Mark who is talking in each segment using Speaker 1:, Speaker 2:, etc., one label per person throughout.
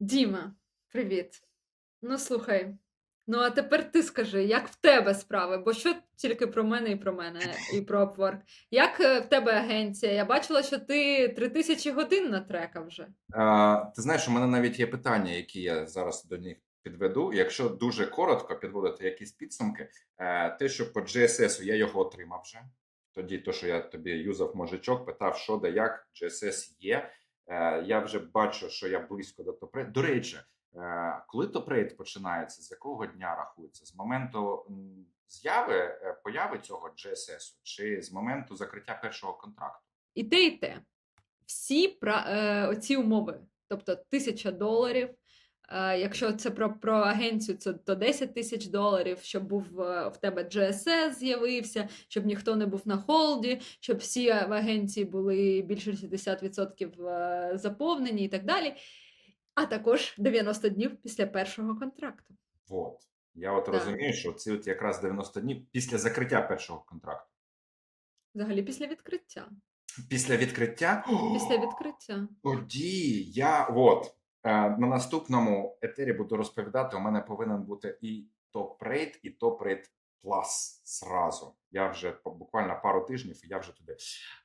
Speaker 1: Діма, привіт. Ну слухай, ну а тепер ти скажи, як в тебе справи? Бо що тільки про мене і про мене, і про Upwork? Як е, в тебе агенція? Я бачила, що ти 3000 годин натрекав вже.
Speaker 2: А, ти знаєш, у мене навіть є питання, які я зараз до них підведу. Якщо дуже коротко підводити якісь підсумки, е, те, що по GSS я його отримав вже. Тоді, то, що я тобі юзав можичок, питав, що де як, GSS є. Е, я вже бачу, що я близько до топрейду. До речі, е, коли топрейд починається, з якого дня рахується? З моменту з'яви е, появи цього GSS чи з моменту закриття першого контракту?
Speaker 1: І те, і те. Всі пра... е, оці умови, тобто тисяча доларів. Е, якщо це про, про агенцію, це то 10 тисяч доларів, щоб був е, в тебе GSS з'явився, щоб ніхто не був на холді, щоб всі в агенції були більше 60% е, заповнені і так далі. А також 90 днів після першого контракту.
Speaker 2: Вот. Я от
Speaker 1: Так.
Speaker 2: розумію, що ці от якраз 90 днів після закриття першого контракту.
Speaker 1: Взагалі після відкриття.
Speaker 2: Після відкриття.
Speaker 1: Після відкриття.
Speaker 2: Тоді я от на наступному етері буду розповідати. У мене повинен бути і топ-рейд, і топ-рейд плюс зразу. Я вже буквально пару тижнів, і я вже туди.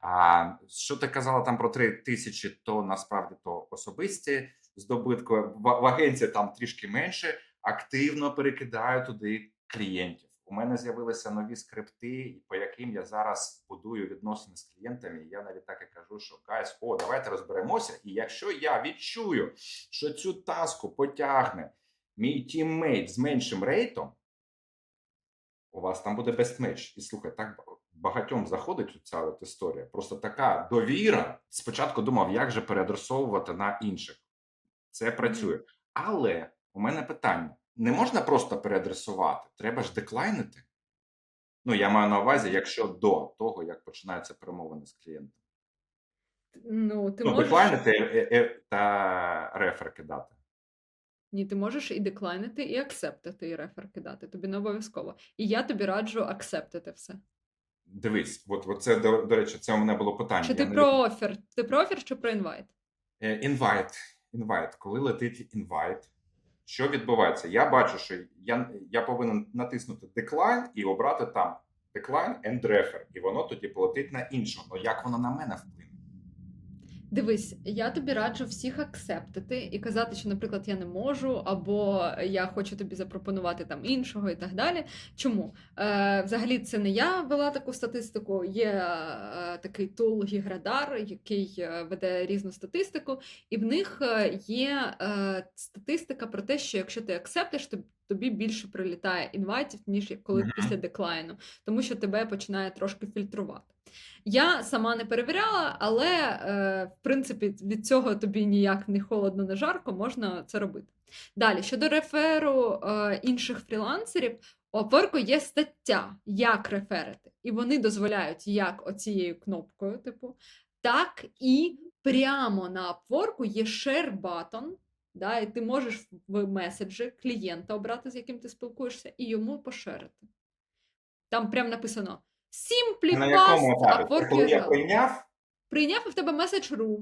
Speaker 2: А що ти казала там про 3 тисячі, то насправді то особисті здобутки. В, в агенції там трішки менше. Активно перекидаю туди клієнтів. У мене з'явилися нові скрипти, по яким я зараз будую відносини з клієнтами. І я навіть так і кажу, що гайс, о, давайте розберемося. І якщо я відчую, що цю таску потягне мій тіммейт з меншим рейтом, у вас там буде match. І слухай, так багатьом заходить ця от історія. Просто така довіра. Спочатку думав, як же переадресовувати на інших. Це працює. Але у мене питання: не можна просто переадресувати, треба ж деклайнити. Ну, я маю на увазі, якщо до того, як починаються перемовини з клієнтом.
Speaker 1: Ну, ти
Speaker 2: ну,
Speaker 1: можеш...
Speaker 2: деклайнити е, е, та рефер кидати.
Speaker 1: Ні, ти можеш і деклайнити, і акцептити, і рефер кидати. Тобі не обов'язково. І я тобі раджу акцептити все.
Speaker 2: Дивись, от, от це, до, до речі, це у мене було питання.
Speaker 1: Чи
Speaker 2: Я
Speaker 1: ти
Speaker 2: не
Speaker 1: про офер? Ти про офер чи про інвайт?
Speaker 2: Е, Інвайт. Інвайт. Коли летить інвайт, що відбувається? Я бачу, що я, я повинен натиснути Decline і обрати там Decline and Refer. І воно тоді полетить на іншого. Ну як воно на мене вплине?
Speaker 1: Дивись, я тобі раджу всіх акцептити і казати, що, наприклад, я не можу, або я хочу тобі запропонувати там іншого і так далі. Чому? Е, взагалі, це не я вела таку статистику. Є е, такий тул Гіградар, який е, веде різну статистику, і в них е, є е, статистика про те, що якщо ти акцептиш, то тобі більше прилітає інвайтів, ніж коли після деклайну, тому що тебе починає трошки фільтрувати. Я сама не перевіряла, але е, в принципі від цього тобі ніяк не холодно, не жарко, можна це робити. Далі, щодо реферу е, інших фрілансерів, у Upwork є стаття, як реферити, і вони дозволяють як оцією кнопкою, типу, так і прямо на Upwork є share button, да, і ти можеш в меседжі клієнта обрати, з яким ти спілкуєшся, і йому пошерити. Там прямо написано Simply
Speaker 2: На якому
Speaker 1: past
Speaker 2: етапі?
Speaker 1: Upwork
Speaker 2: коли я прийняв?
Speaker 1: Прийняв і в тебе меседж room,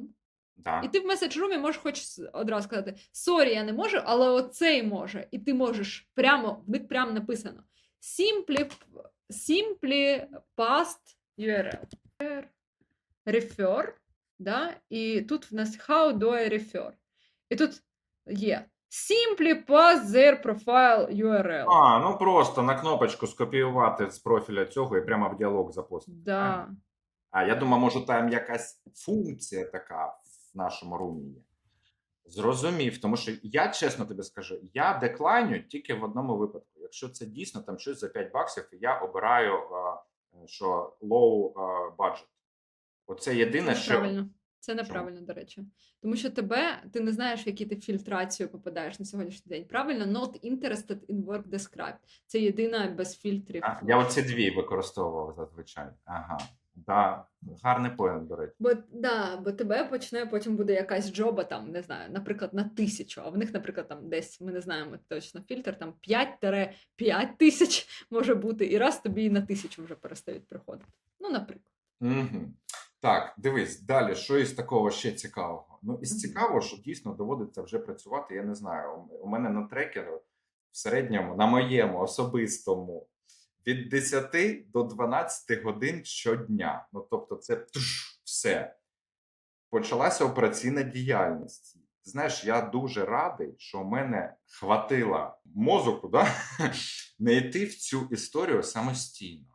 Speaker 2: Так.
Speaker 1: і ти в меседж румі можеш хоч одразу сказати: Сорі, я не можу, але оцей може. І ти можеш прямо, в них прямо написано Simply, simply past URL. Refer, да? І тут в нас How do I refer? І тут є Simply pass their profile URL.
Speaker 2: А, ну просто на кнопочку скопіювати з профіля цього і прямо в діалог запостити.
Speaker 1: Да.
Speaker 2: А я думаю, може, там якась функція така в нашому румі є. Зрозумів, тому що я чесно тобі скажу, я деклайню тільки в одному випадку. Якщо це дійсно там щось за 5 баксів, і я обираю, а, що low а, budget. Оце єдине,
Speaker 1: Це
Speaker 2: що
Speaker 1: неправильно. Це неправильно, до речі. Тому що тебе, ти не знаєш, в які ти фільтрацію попадаєш на сьогоднішній день. Правильно, not interested in work described. Це єдина без фільтрів.
Speaker 2: А, я оці дві використовував зазвичай. Ага. Да, гарний поінт, до речі.
Speaker 1: Бо, да, бо тебе почне потім буде якась джоба, там, не знаю, наприклад, на тисячу, а в них, наприклад, там десь ми не знаємо точно фільтр, там 5-5 тисяч може бути, і раз тобі і на тисячу вже перестають приходити. Ну, наприклад.
Speaker 2: Угу. Так, дивись, далі, що із такого ще цікавого? Ну, із цікавого, що дійсно доводиться вже працювати, я не знаю. у- мене на трекеру в середньому, на моєму особистому, від 10 до 12 годин щодня. Ну, тобто, це тш, все. Почалася операційна діяльність. Знаєш, я дуже радий, що в мене хватило мозоку да? не йти в цю історію самостійно.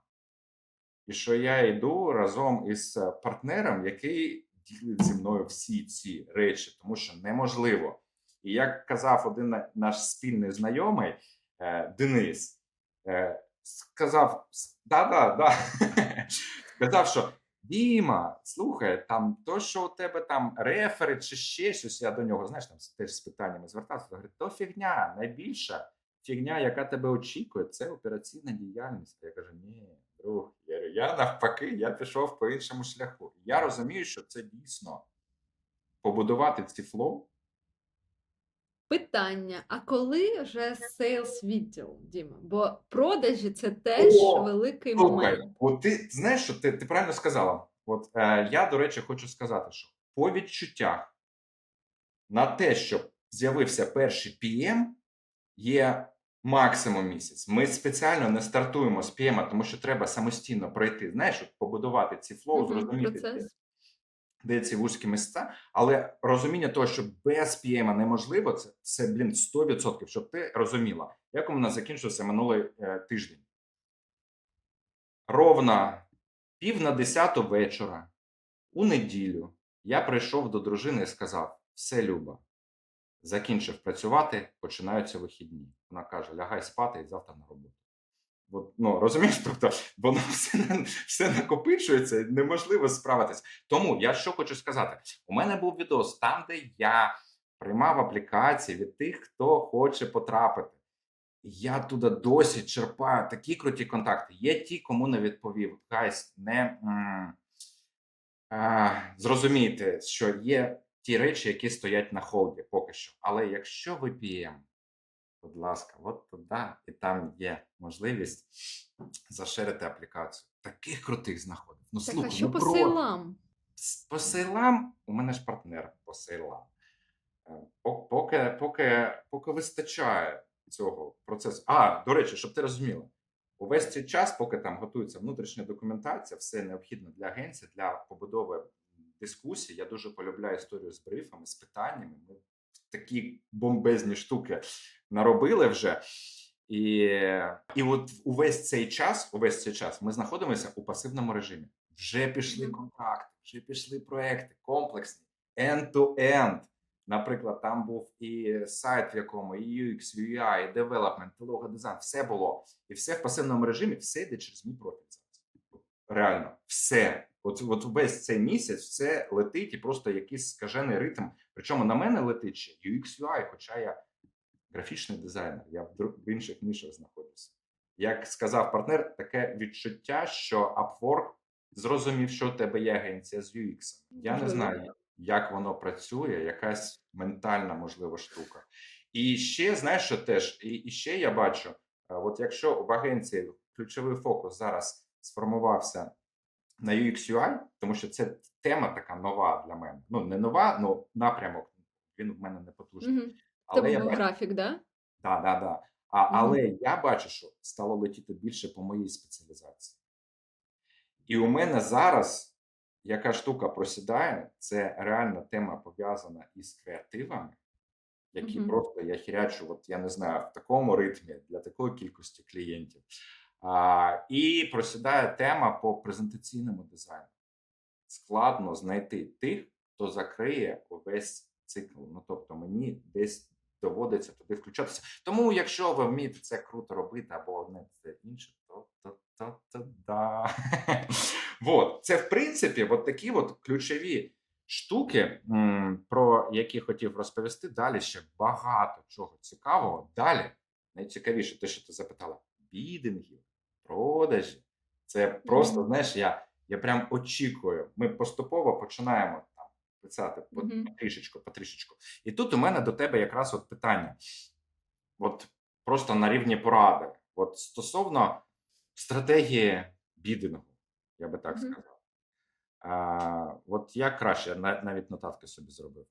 Speaker 2: І що я йду разом із е, партнером, який ділить зі мною всі ці речі, тому що неможливо. І як казав один наш спільний знайомий е, Денис, е, сказав: да-да, да. сказав, що Діма, слухай, там то, що у тебе там рефери чи ще щось, я до нього, знаєш, там теж з питаннями звертався, говорить, то фігня, найбільша фігня, яка тебе очікує, це операційна діяльність. Я кажу, ні, друг, я, говорю, я навпаки, я пішов по іншому шляху. Я розумію, що це дійсно побудувати ці флоу.
Speaker 1: Питання: а коли вже сейлс відділ, Діма? Бо продажі це теж
Speaker 2: О,
Speaker 1: великий
Speaker 2: Слухай,
Speaker 1: момент.
Speaker 2: от ти знаєш, що ти, ти правильно сказала. От е, я, до речі, хочу сказати, що по відчуттях на те, щоб з'явився перший PM, є максимум місяць. Ми спеціально не стартуємо з PM, тому що треба самостійно пройти, знаєш, побудувати ці флоу, зрозуміти, де,
Speaker 1: процес.
Speaker 2: де ці вузькі місця. Але розуміння того, що без PM неможливо, це, це блін, 100%, щоб ти розуміла, як у мене закінчився минулий е, тиждень. Ровно пів на десяту вечора у неділю я прийшов до дружини і сказав: все, Люба, закінчив працювати, починаються вихідні. Вона каже: лягай спати і завтра на роботу. От, ну, розумієш, тобто воно все, все накопичується, неможливо справитися. Тому я що хочу сказати: у мене був відос там, де я приймав аплікації від тих, хто хоче потрапити. Я туди досі черпаю такі круті контакти. Є ті, кому не відповів. Гайс, не м, а, зрозумійте, що є ті речі, які стоять на холді поки що. Але якщо ви PM, будь ласка, от туди, і там є можливість заширити аплікацію. Таких крутих знаходив. Ну,
Speaker 1: Так, а що
Speaker 2: ну,
Speaker 1: по сейлам?
Speaker 2: По сейлам у мене ж партнер по сейлам. Е, Поки, поки, поки вистачає цього процесу. А, до речі, щоб ти розуміла, увесь цей час, поки там готується внутрішня документація, все необхідне для агенції, для побудови дискусій. Я дуже полюбляю історію з брифами, з питаннями. Ми такі бомбезні штуки наробили вже. І, і от увесь цей час, увесь цей час ми знаходимося у пасивному режимі. Вже пішли контракти, вже пішли проекти комплексні, end-to-end. Наприклад, там був і сайт, в якому і UX, UI, і development, і лого дизайн, все було. І все в пасивному режимі, все йде через мій профіль зараз. Реально, все. От, от весь цей місяць все летить і просто якийсь скажений ритм. Причому на мене летить ще UX, UI, хоча я графічний дизайнер, я в, інших нішах знаходжуся. Як сказав партнер, таке відчуття, що Upwork зрозумів, що у тебе є агенція з UX. Я не знаю, як воно працює, якась ментальна, можливо, штука. І ще, знаєш, що теж, і, і ще я бачу, е, от якщо в агенції ключовий фокус зараз сформувався на UX UI, тому що це тема така нова для мене. Ну, не нова, але напрямок він в мене не потужний.
Speaker 1: Угу.
Speaker 2: Але я бачу,
Speaker 1: графік, да?
Speaker 2: да, да, да. А,
Speaker 1: Мгм.
Speaker 2: Але я бачу, що стало летіти більше по моїй спеціалізації. І у мене зараз яка штука просідає, це реальна тема пов'язана із креативами, які
Speaker 1: Мгм.
Speaker 2: просто я хірячу, от я не знаю, в такому ритмі для такої кількості клієнтів. І просідає тема по презентаційному дизайну. Складно знайти тих, хто закриє увесь цикл. Ну тобто, мені десь доводиться туди включатися. Тому, якщо ви вмієте це круто робити, або одне це інше, то, то, то, то да. вот. Це в принципі от такі от ключові штуки, про які хотів розповісти. Далі ще багато чого цікавого. Далі найцікавіше, те, що ти запитала: бідингів, продажі. Це просто,
Speaker 1: Мгм.
Speaker 2: знаєш, я, я прям очікую. Ми поступово починаємо там писати потрішечку, потрішечку. І тут у мене до тебе якраз от питання. От просто на рівні поради. От стосовно стратегії бідингу, я би так
Speaker 1: Мгм.
Speaker 2: сказав. А, от як краще, навіть нотатки собі зробив.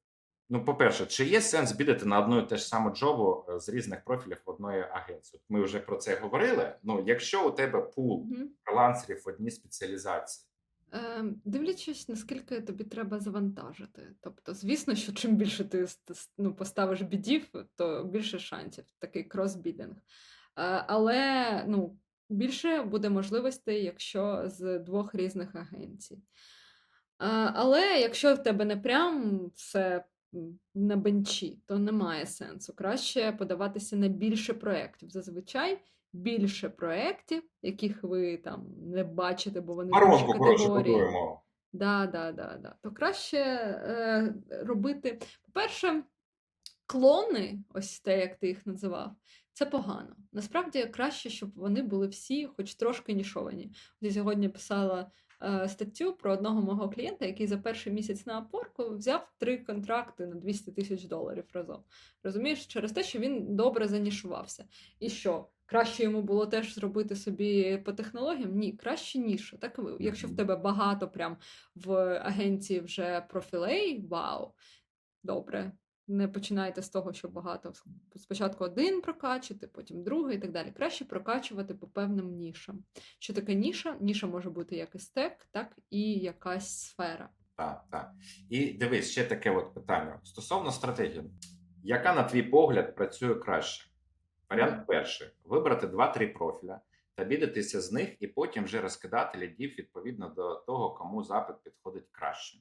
Speaker 2: Ну, по-перше, чи є сенс бідати на одну і те ж саму джобу е, з різних профілів одної агенції? Ми вже про це говорили. Ну, якщо у тебе пул фрилансерів в одній спеціалізації,
Speaker 1: Е, дивлячись, наскільки тобі треба завантажити. Тобто, звісно, що чим більше ти ну, поставиш бідів, то більше шансів, такий кросбідинг. Е, але ну, більше буде можливостей, якщо з двох різних агенцій. Е, але якщо в тебе не прям все на бенчі, то немає сенсу. Краще подаватися на більше проєктів. Зазвичай більше проєктів, яких ви там не бачите, бо вони в іншій
Speaker 2: коротше
Speaker 1: категорії.
Speaker 2: будуємо.
Speaker 1: Да, да, да, да. То краще е, робити. По-перше, клони, ось те, як ти їх називав, це погано. Насправді краще, щоб вони були всі, хоч трошки нішовані. Я сьогодні писала статтю про одного мого клієнта, який за перший місяць на опорку взяв три контракти на 200 тисяч доларів разом. Розумієш, через те, що він добре занішувався. І що? Краще йому було теж зробити собі по технологіям? Ні, краще ніша. Так, якщо в тебе багато прям в агенції вже профілей, вау, добре. Не починайте з того, що багато. Спочатку один прокачати, потім другий і так далі. Краще прокачувати по певним нішам. Що таке ніша? Ніша може бути як і стек, так і якась сфера.
Speaker 2: Так, так. І дивись, ще таке от питання стосовно стратегії. Яка, на твій погляд, працює краще? Варіант перший: вибрати 2-3 профіля та бідатися з них, і потім вже розкидати лідів відповідно до того, кому запит підходить краще.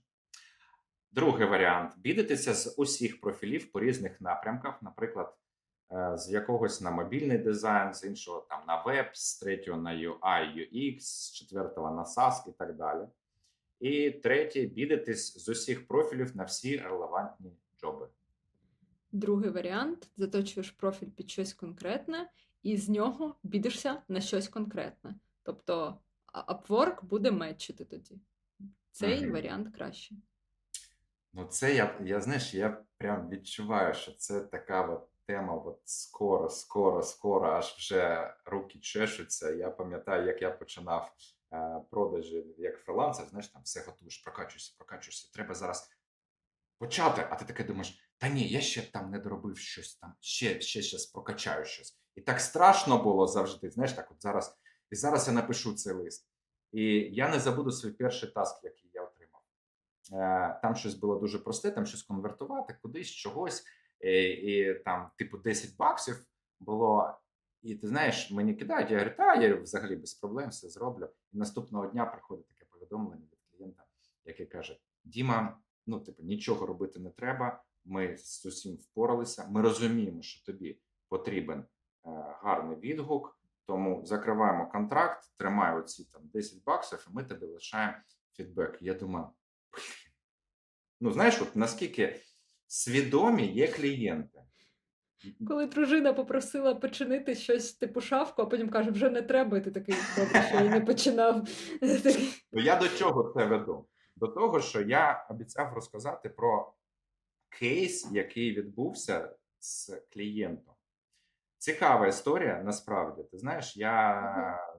Speaker 2: Другий варіант бідатися з усіх профілів по різних напрямках, наприклад, е, з якогось на мобільний дизайн, з іншого там на веб, з третього на UI, UX, з четвертого на SaaS і так далі. І третє бідатись з усіх профілів на всі релевантні джоби.
Speaker 1: Другий варіант заточуєш профіль під щось конкретне, і з нього бідишся на щось конкретне. Тобто Upwork буде метчити тоді. Цей
Speaker 2: Мгм.
Speaker 1: варіант краще.
Speaker 2: Ну, це я, я знаєш, я прям відчуваю, що це така от тема, от скоро, скоро, скоро, аж вже руки чешуться. Я пам'ятаю, як я починав е, продажі як фрилансер, знаєш, там все готуєш, прокачуєшся, прокачуєшся. Треба зараз почати, а ти таке думаєш, та ні, я ще там не доробив щось там, ще, ще щас прокачаю щось. І так страшно було завжди, знаєш, так от зараз, і зараз я напишу цей лист. І я не забуду свій перший таск, який я Там щось було дуже просте, там щось конвертувати кудись, чогось, і, і там, типу, 10 баксів було. І ти знаєш, мені кидають, я говорю, та я взагалі без проблем все зроблю. І наступного дня приходить таке повідомлення від клієнта, який каже: Діма, ну, типу, нічого робити не треба. Ми з усім впоралися. Ми розуміємо, що тобі потрібен е, гарний відгук, тому закриваємо контракт, тримай оці там 10 баксів, і ми тобі лишаємо фідбек. Я думаю. Ну, знаєш, от наскільки свідомі є клієнти.
Speaker 1: Коли дружина попросила починити щось типу шафку, а потім каже, вже не треба, і ти такий добре, що я не починав.
Speaker 2: Ну, я до чого це веду? До того, що я обіцяв розказати про кейс, який відбувся з клієнтом. Цікава історія, насправді. Ти знаєш, я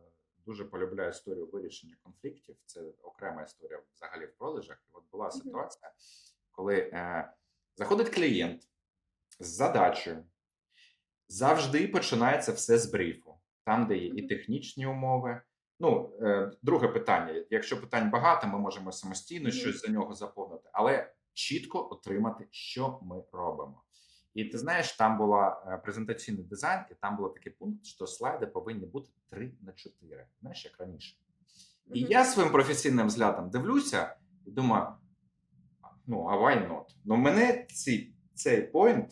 Speaker 2: дуже полюбляю історію вирішення конфліктів. Це окрема історія взагалі в продажах. І от була ситуація, коли е, заходить клієнт з задачею. Завжди починається все з брифу, там, де є і технічні умови. Ну, е, друге питання: якщо питань багато, ми можемо самостійно щось за нього заповнити, але чітко отримати, що ми робимо. І ти знаєш, там була е, презентаційний дизайн, і там був такий пункт, що слайди повинні бути 3 на 4, знаєш, як раніше. І
Speaker 1: Мгм.
Speaker 2: я своїм професійним взглядом дивлюся і думаю: ну, а why not? Ну, мене ці, цей поінт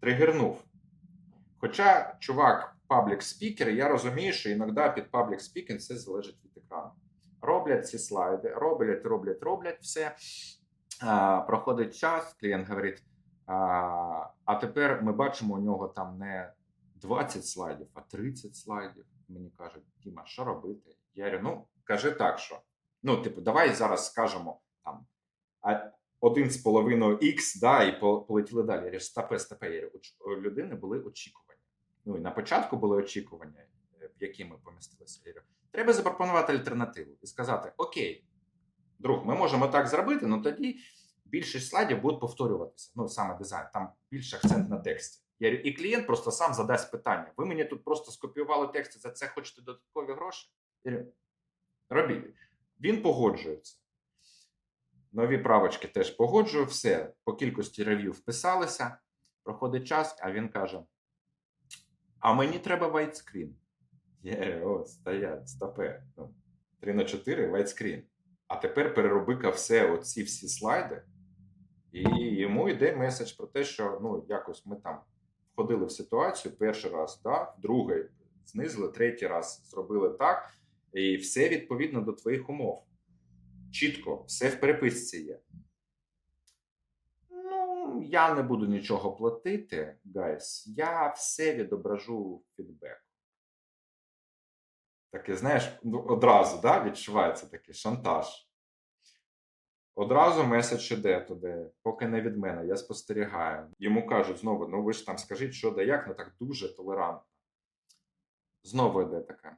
Speaker 2: тригернув. Хоча, чувак, паблік спікер, я розумію, що іноді під паблік спікінг все залежить від екрану. Роблять ці слайди, роблять, роблять, роблять все. А, проходить час, клієнт говорить: а, а тепер ми бачимо, у нього там не 20 слайдів, а 30 слайдів. Мені кажуть, Діма, що робити? Я говорю, ну кажи так, що. Ну, типу, давай зараз скажемо там один з половиною X, да, і полетіли далі. Я говорю, стопе, стопе. Я говорю, у людини були очікування. Ну і на початку були очікування, е, в які ми помістилися. Я говорю, треба запропонувати альтернативу і сказати: Окей, друг, ми можемо так зробити, але тоді більшість слайдів будуть повторюватися. Ну, саме дизайн, там більше акцент на тексті. Я і клієнт просто сам задасть питання: ви мені тут просто скопіювали текст, за це хочете додаткові гроші? Я робіть. Він погоджується. Нові правочки теж погоджую, все. По кількості рев'ю вписалися. Проходить час, а він каже: А мені треба вайтскрін. Є, о, стоять, стопе. Ну, 3 на 4 вайтскрін. А тепер перероби-ка все, оці всі слайди, і йому йде меседж про те, що ну, якось ми там входили в ситуацію перший раз, да, другий знизили, третій раз зробили так, і все відповідно до твоїх умов. Чітко, все в переписці є. Ну, я не буду нічого платити, гайс. Я все відображу фідбек. Таке, знаєш, ну, одразу да, відчувається такий шантаж. Одразу меседж іде туди, поки не від мене, я спостерігаю. Йому кажуть знову: ну ви ж там скажіть, що да як, ну так дуже толерантно. Знову йде таке.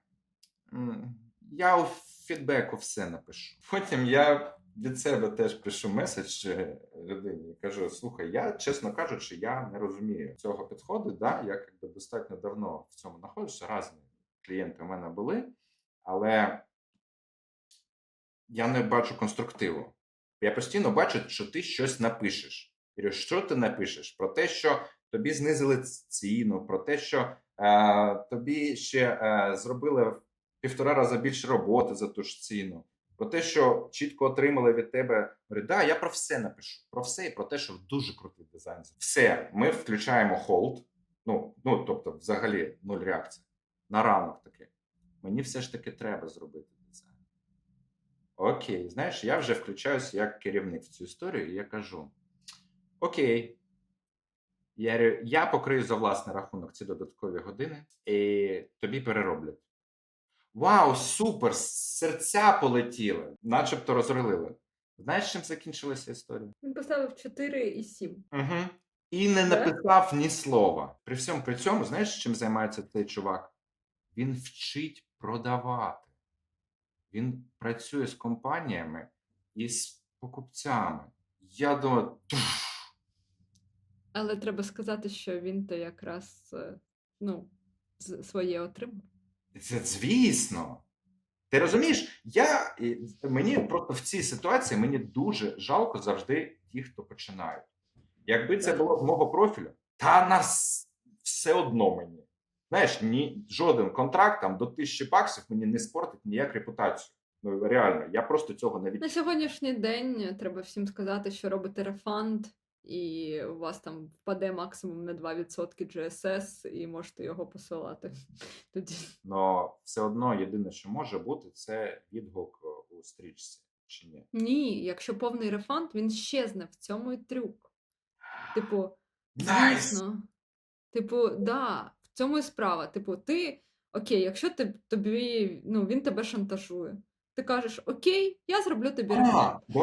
Speaker 2: Я у фідбеку все напишу. Потім я від себе теж пишу меседж е, людині і кажу: слухай, я, чесно кажучи, я не розумію цього підходу. Да? Я якби достатньо давно в цьому знаходжуся. Разні клієнти у мене були, але я не бачу конструктиву. Я постійно бачу, що ти щось напишеш. Я що ти напишеш? Про те, що тобі знизили ціну, про те, що е, тобі ще е, зробили в півтора рази більше роботи за ту ж ціну. Про те, що чітко отримали від тебе. Говорю, да, я про все напишу. Про все і про те, що дуже крутий дизайн. Все, ми включаємо холд. Ну, ну тобто, взагалі, нуль реакції. На ранок таки. Мені все ж таки треба зробити. Окей, знаєш, я вже включаюся як керівник в цю історію, і я кажу: Окей, я, я покрию за власний рахунок ці додаткові години, і тобі перероблять. Вау, супер! Серця полетіли, начебто розрилили. Знаєш, чим закінчилася історія?
Speaker 1: Він поставив 4 і 7.
Speaker 2: Угу. І не написав ні слова. При всьому при цьому, знаєш, чим займається цей чувак? Він вчить продавати. Він працює з компаніями і з покупцями. Я думаю,
Speaker 1: Але треба сказати, що він то якраз е, ну, своє отримав.
Speaker 2: це звісно. Ти розумієш, я, мені просто в цій ситуації мені дуже жалко завжди ті, хто починають. Якби це було з мого профілю, та нас все одно мені. Знаєш, ні, жоден контракт там до тисячі баксів мені не спортить ніяк репутацію. Ну реально, я просто цього не
Speaker 1: На сьогоднішній день треба всім сказати, що робите рефанд, і у вас там впаде максимум на 2% GSS, і можете його посилати. Тоді
Speaker 2: Но все одно єдине, що може бути, це відгук е, у стрічці. Чи ні?
Speaker 1: ні, якщо повний рефанд, він щезне в цьому і трюк. Типу,
Speaker 2: Найс!
Speaker 1: Звісно. Типу, да, в цьому і справа. Типу, ти окей, якщо ти тобі, ну, він тебе шантажує. Ти кажеш, окей, я зроблю тобі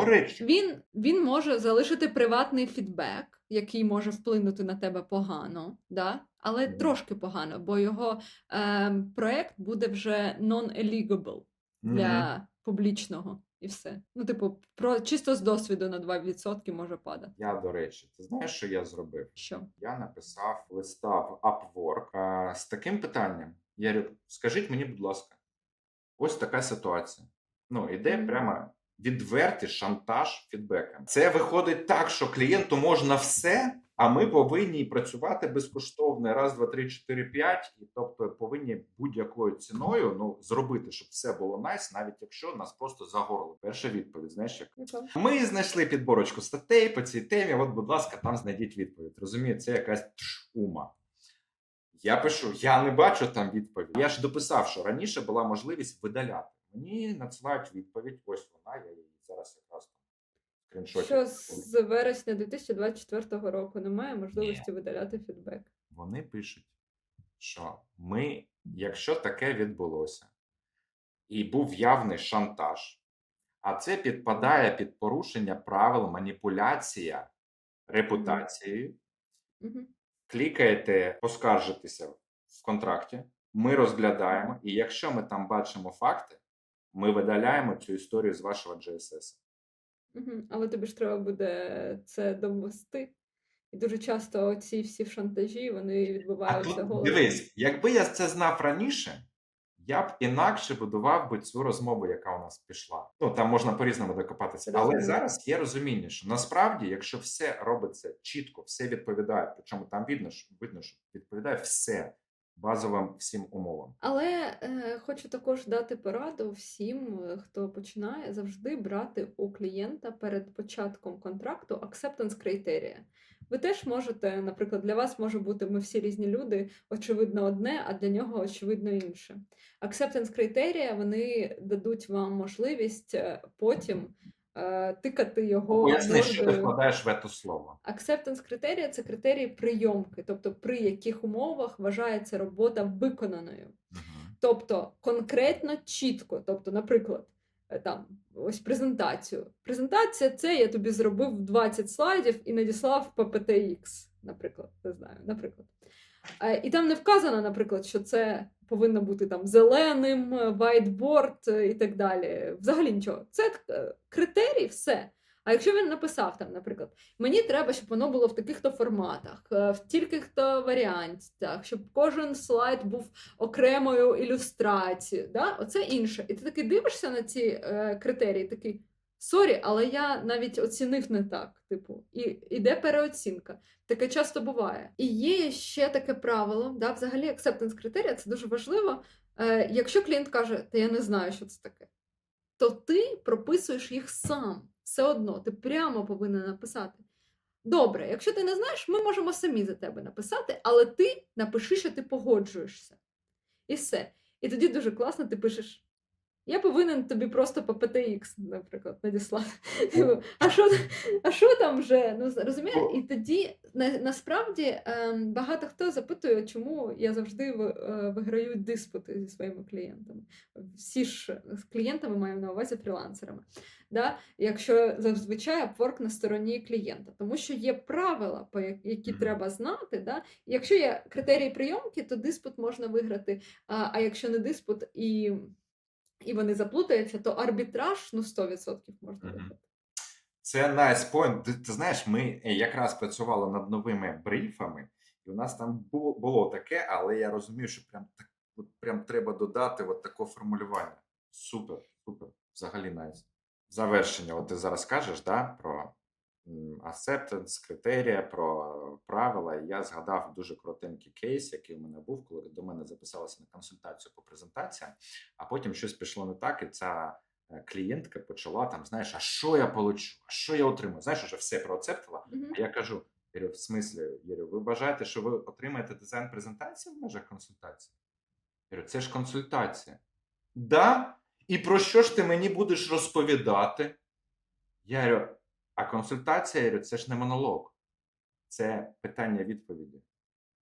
Speaker 2: речі,
Speaker 1: Він, він може залишити приватний фідбек, який може вплинути на тебе погано, да? але трошки погано, бо його е, проект буде вже non-eligible для публічного і все. Ну, типу, про чисто з досвіду на 2% може падати.
Speaker 2: я до речі, ти знаєш, що я зробив?
Speaker 1: Що?
Speaker 2: я написав листа в Upwork а, з таким питанням. Я говорю, скажіть мені, будь ласка, ось така ситуація. Ну, іде прямо відвертий шантаж фідбеком. Це виходить так, що клієнту можна все, а ми повинні працювати безкоштовно раз, два, три, чотири, п'ять. І тобто повинні будь-якою ціною ну, зробити, щоб все було найс, навіть якщо нас просто загорли. Перша відповідь, знаєш, як ми знайшли підборочку статей по цій темі. От, будь ласка, там знайдіть відповідь. Розумієте, це якась ума. Я пишу, я не бачу там відповідь. Я ж дописав, що раніше була можливість видаляти. Мені надсилають відповідь. Ось вона, я її зараз якраз там скріншоті.
Speaker 1: Що з вересня 2024 року немає можливості видаляти фідбек.
Speaker 2: Вони пишуть, що ми, якщо таке відбулося, і був явний шантаж, а це підпадає під порушення правил маніпуляція репутацією,
Speaker 1: Мгм.
Speaker 2: клікаєте поскаржитися в контракті, ми розглядаємо, і якщо ми там бачимо факти, ми видаляємо цю історію з вашого GSS.
Speaker 1: Але тобі ж треба буде це довести. І дуже часто ці всі шантажі вони відбуваються
Speaker 2: тут
Speaker 1: голосом.
Speaker 2: дивись, якби я це знав раніше, я б інакше будував би цю розмову, яка у нас пішла. Ну там можна по-різному докопатися. Але зараз є розуміння, що насправді, якщо все робиться чітко, все відповідає, причому там видно, що видно, що відповідає все базовим всім умовам.
Speaker 1: Але е, хочу також дати пораду всім, е, хто починає завжди брати у клієнта перед початком контракту acceptance критерія. Ви теж можете, наприклад, для вас може бути ми всі різні люди, очевидно, одне, а для нього очевидно інше. Acceptance критерія вони дадуть вам можливість е, потім тикати його
Speaker 2: Поясни, що ти вкладаєш в це слово.
Speaker 1: Acceptance критерія це критерії прийомки, тобто при яких умовах вважається робота виконаною.
Speaker 2: Мгм.
Speaker 1: Тобто конкретно чітко. Тобто, наприклад, е, там ось презентацію. Презентація це я тобі зробив 20 слайдів і надіслав по PTX, наприклад, не знаю, наприклад. Е, І там не вказано, наприклад, що це повинно бути там зеленим, е, whiteboard е, і так далі. Взагалі нічого. Це е, критерій, все. А якщо він написав там, наприклад, мені треба, щоб воно було в таких-то форматах, в тільки-то варіантах, щоб кожен слайд був окремою ілюстрацією, да? оце інше. І ти такий дивишся на ці е, критерії, такий сорі, але я навіть оцінив не так. Типу, і іде переоцінка. Таке часто буває. І є ще таке правило, да, взагалі acceptance критерія це дуже важливо. Е, якщо клієнт каже, та я не знаю, що це таке, то ти прописуєш їх сам. Все одно, ти прямо повинен написати. Добре, якщо ти не знаєш, ми можемо самі за тебе написати, але ти напиши, що ти погоджуєшся. І все. І тоді дуже класно ти пишеш. Я повинен тобі просто по PTX, наприклад, надіслати. Типу, А що, а що там вже? Ну, розумієш? І тоді на, насправді ем, багато хто запитує, чому я завжди е, виграю диспути зі своїми клієнтами. Всі ж з клієнтами маю на увазі фрілансерами. Да? Якщо зазвичай Upwork на стороні клієнта, тому що є правила, по які треба знати. Да? Якщо є критерії прийомки, то диспут можна виграти. А, а якщо не диспут і, і вони заплутаються, то арбітраж ну 100% можна
Speaker 2: Мгм. Це nice point. Ти, ти знаєш, ми е, якраз працювали над новими брифами, і у нас там було, було таке, але я розумію, що прям так от прям треба додати от таке формулювання. Супер, супер. Взагалі найс. Завершення. От ти зараз кажеш, да, про acceptance, критерія, про правила. І Я згадав дуже коротенький кейс, який у мене був, коли до мене записалася на консультацію по презентаціям, а потім щось пішло не так, і ця е, клієнтка почала там, знаєш, а що я получу? А що я отримаю? Знаєш, вже все проацептила.
Speaker 1: Мгм.
Speaker 2: А я кажу: Юрю, в смислі, Юрю, ви вважаєте, що ви отримаєте дизайн презентації в межах консультації? Говорю, це ж консультація. Да? І про що ж ти мені будеш розповідати? Я говорю, а консультація, я говорю, це ж не монолог, це питання відповіді.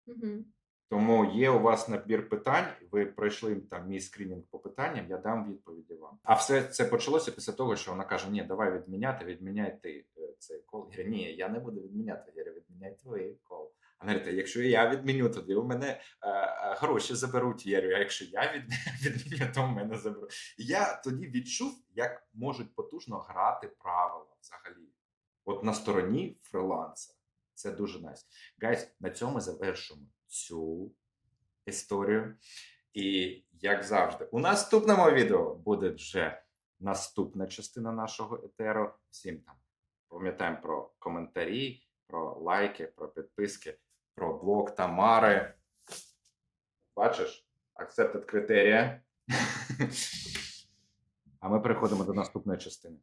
Speaker 1: Мгм.
Speaker 2: Тому є у вас набір питань, ви пройшли там мій скринінг по питанням, я дам відповіді вам. А все це почалося після того, що вона каже: Ні, давай відміняти, відміняй ти е, цей кол. Я говорю, ні, я не буду відміняти. Я говорю, відміняй твій кол. А вона говорить, якщо я відміню, тоді у мене е, е, гроші заберуть. Я говорю, а якщо я від, відміню, то в мене заберуть. Я тоді відчув, як можуть потужно грати правила взагалі. От на стороні фриланса. Це дуже найс. Гайс, на цьому завершимо цю історію. І як завжди, у наступному відео буде вже наступна частина нашого етеру. Всім там пам'ятаємо про коментарі, про лайки, про підписки, про блог Тамари. Бачиш, accepted критерія. А ми переходимо до наступної частини.